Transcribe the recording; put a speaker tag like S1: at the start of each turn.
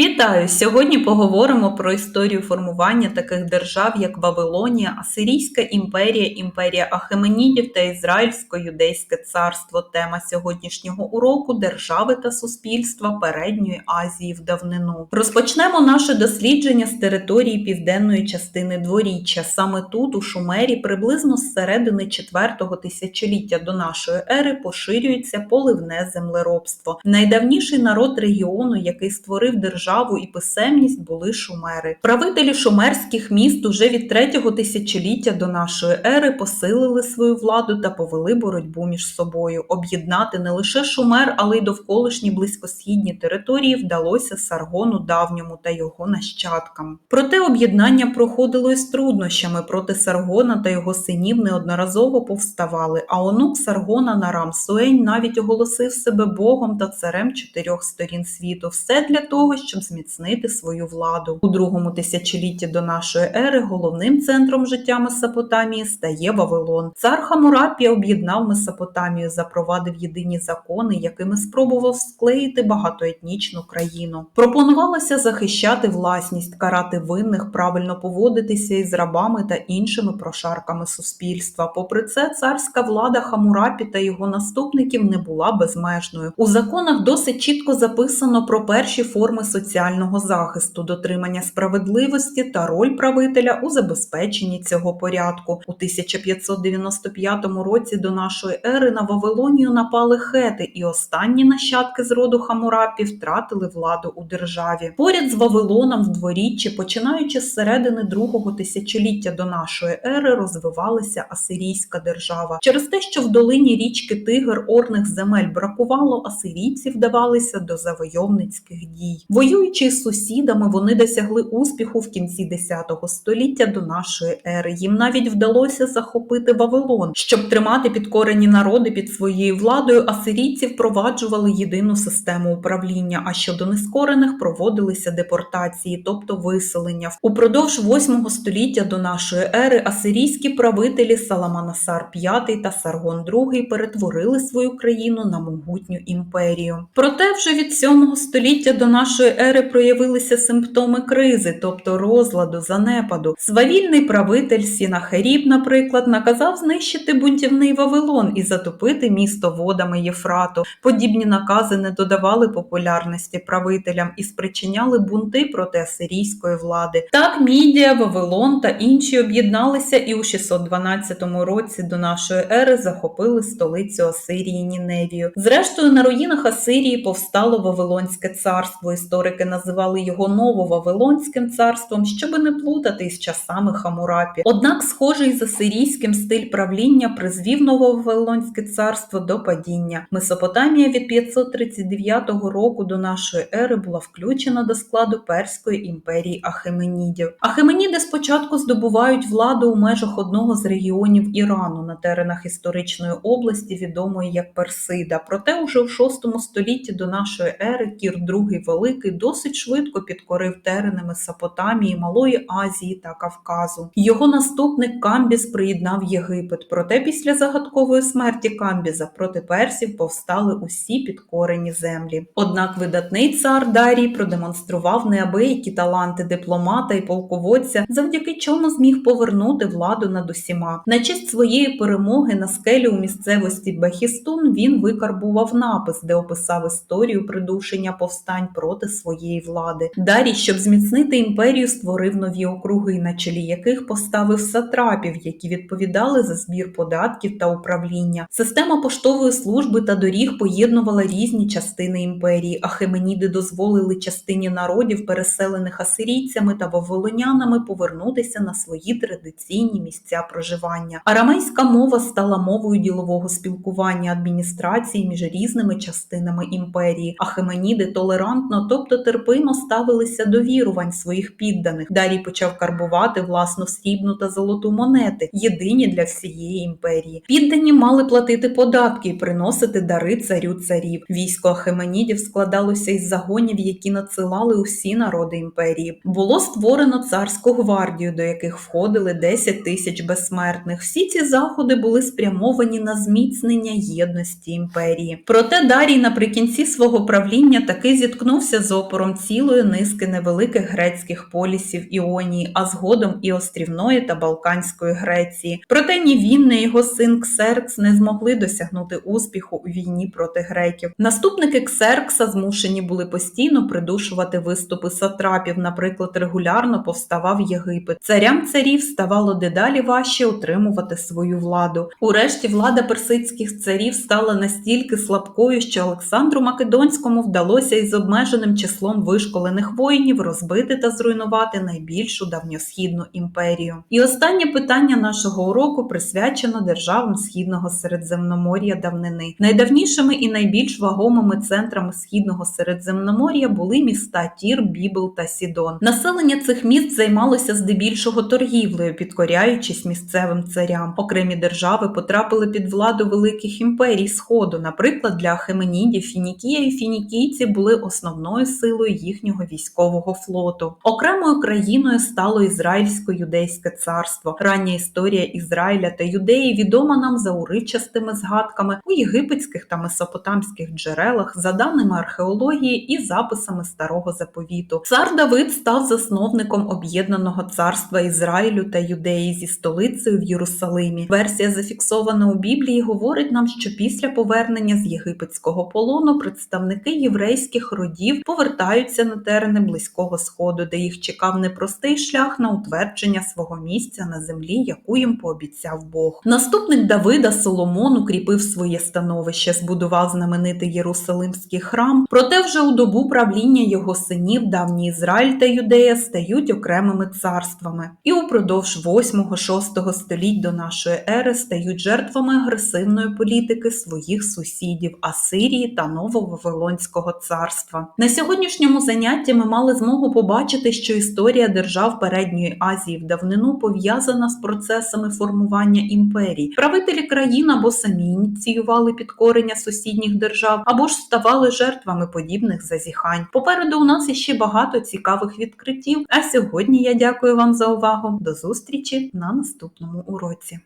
S1: Вітаю! Сьогодні поговоримо про історію формування таких держав, як Вавилонія, Асирійська імперія, імперія Ахеменідів та Ізраїльсько-Юдейське царство. Тема сьогоднішнього уроку держави та суспільства Передньої Азії в давнину. Розпочнемо наше дослідження з території південної частини дворіччя. Саме тут, у Шумері, приблизно з середини 4-го тисячоліття до нашої ери поширюється поливне землеробство. Найдавніший народ регіону, який створив державу і писемність, були шумери. Правителі шумерських міст уже від 3-го тисячоліття до нашої ери посилили свою владу та повели боротьбу між собою. Об'єднати не лише шумер, але й довколишні близькосхідні території вдалося Саргону давньому та його нащадкам. Проте об'єднання проходило із труднощами проти Саргона та його синів неодноразово повставали. А онук Саргона Нарам Суень навіть оголосив себе богом та царем чотирьох сторін світу. Все для того, щоб зміцнити свою владу. У другому тисячолітті до нашої ери головним центром життя Месопотамії стає Вавилон. Цар Хамурапія об'єднав Месопотамію, запровадив єдині закони, якими спробував склеїти багатоетнічну країну. Пропонувалося захищати власність, карати винних, правильно поводитися із рабами та іншими прошарками суспільства. Попри це, царська влада Хамурапі та його наступників не була безмежною. У законах досить чітко записано про перші форми соціального захисту, дотримання справедливості та роль правителя у забезпеченні цього порядку. У 1595 році до нашої ери на Вавилонію напали хети, і останні нащадки з роду Хамурапі втратили владу у державі. Поряд з Вавилоном в дворіччі, починаючи з середини другого тисячоліття до нашої ери, розвивалася Асирійська держава. Через те, що в долині річки Тигр орних земель бракувало, асирійці вдавалися до завойовницьких дій. Воюючи з сусідами, вони досягли успіху в кінці 10 століття до нашої ери. Їм навіть вдалося захопити Вавилон. Щоб тримати підкорені народи під своєю владою, асирійці впроваджували єдину систему управління. А щодо нескорених проводилися депортації, тобто виселення. Упродовж 8 століття до нашої ери асирійські правителі Саламанасар V та Саргон II перетворили свою країну на могутню імперію. Проте вже від 7 століття до нашої ери проявилися симптоми кризи, тобто розладу, занепаду. Свавільний правитель Сінахеріб, наприклад, наказав знищити бунтівний Вавилон і затопити місто водами Єфрату. Подібні накази не додавали популярності правителям і спричиняли бунти проти асирійської влади. Так, Мідія, Вавилон та інші об'єдналися і у 612 році до нашої ери захопили столицю Асирії Ніневію. Зрештою, на руїнах Асирії повстало Вавилонське царство. Історики називали його Нововавилонським царством, щоби не плутати із часами Хамурапі. Однак, схожий з асирійським стиль правління призвів Нововавилонське царство до падіння. Месопотамія від 539 року до нашої ери була включена до складу Перської імперії Ахеменідів. Ахеменіди спочатку здобувають владу у межах одного з регіонів Ірану на теренах історичної області, відомої як Персида. Проте уже в 6 столітті до нашої ери Кір II Великий досить швидко підкорив терени Месопотамії, Малої Азії та Кавказу. Його наступник Камбіз приєднав Єгипет. Проте після загадкової смерті Камбіза проти персів повстали усі підкорені землі. Однак видатний цар Дарій продемонстрував неабиякі таланти дипломата і полководця, завдяки чому зміг повернути владу над усіма. На честь своєї перемоги на скелі у місцевості Бехістун він викарбував напис, де описав історію придушення повстань проти своєї влади. Дарій, щоб зміцнити імперію, створив нові округи, на чолі яких поставив сатрапів, які відповідали за збір податків та управління. Система поштової служби та доріг поєднувала різні частини імперії. Ахеменіди дозволили частині народів, переселених асирійцями та вавилонянами, повернутися на свої традиційні місця проживання. Арамейська мова стала мовою ділового спілкування адміністрації між різними частинами імперії. Ахеменіди толерантно, тобто терпимо ставилися до вірувань своїх підданих. Дарій почав карбувати власну срібну та золоту монети, єдині для всієї імперії. Піддані мали платити податки і приносити дари царю царів. Військо Ахеменідів складалося із загонів, які надсилали усі народи імперії. Було створено царську гвардію, до яких входили 10 тисяч безсмертних. Всі ці заходи були спрямовані на зміцнення єдності імперії. Проте Дарій наприкінці свого правління таки зіткнувся з опором цілої низки невеликих грецьких полісів Іонії, а згодом і острівної та Балканської Греції. Проте ні він, ні його син Ксеркс не змогли досягнути успіху у війні проти греків. Наступники Ксеркса змушені були постійно придушувати виступи сатрапів, наприклад, регулярно повставав Єгипет. Царям царів ставало дедалі важче утримувати свою владу. Урешті влада персидських царів стала настільки слабкою, що Олександру Македонському вдалося із обмеженим числом вишколених воїнів розбити та зруйнувати найбільшу давньосхідну імперію. І останнє питання нашого уроку присвячено державам східного Середземномор'я давнини. Найдавнішими і найбільш вагомими центрами східного Середземномор'я були міста Тір, Бібл та Сідон. Населення цих міст займалося здебільшого торгівлею, підкоряючись місцевим царям. Окремі держави потрапили під владу великих імперій Сходу. Наприклад, для Ахеменідів Фінікія і фінікійці були основною силою їхнього військового флоту. Окремою країною стало Ізраїльсько-юдейське царство. Рання історія Ізраїля та Юдеї відома нам за уривчастими згадками у єгипетських та месопотамських джерелах, за даними археології і записами старого заповіту. Цар Давид став засновником об'єднаного царства Ізраїлю та Юдеї зі столицею в Єрусалимі. Версія, зафіксована у Біблії, говорить нам, що після повернення з єгипетського полону представники єврейських родів повертаються на терени близького сходу, де їх чекав непростий шлях на утвердження свого місця на землі, яку їм пообіцяв Бог. Наступник Давида Соломон укріпив своє становище, збудував знаменитий Єрусалимський храм. Проте вже у добу правління його синів давній Ізраїль та Юдея стають окремими царствами, і упродовж 8-6 століть до нашої ери стають жертвами агресивної політики своїх сусідів Асирії та Нововавилонського царства. На сьогоднішньому занятті ми мали змогу побачити, що історія держав Передньої Азії в давнину пов'язана з процесами формування імперій. Правителі країн або самі ініціювали підкорення сусідніх держав, або ж ставали жертвами подібних зазіхань. Попереду у нас іще багато цікавих відкриттів. А сьогодні я дякую вам за увагу. До зустрічі на наступному уроці.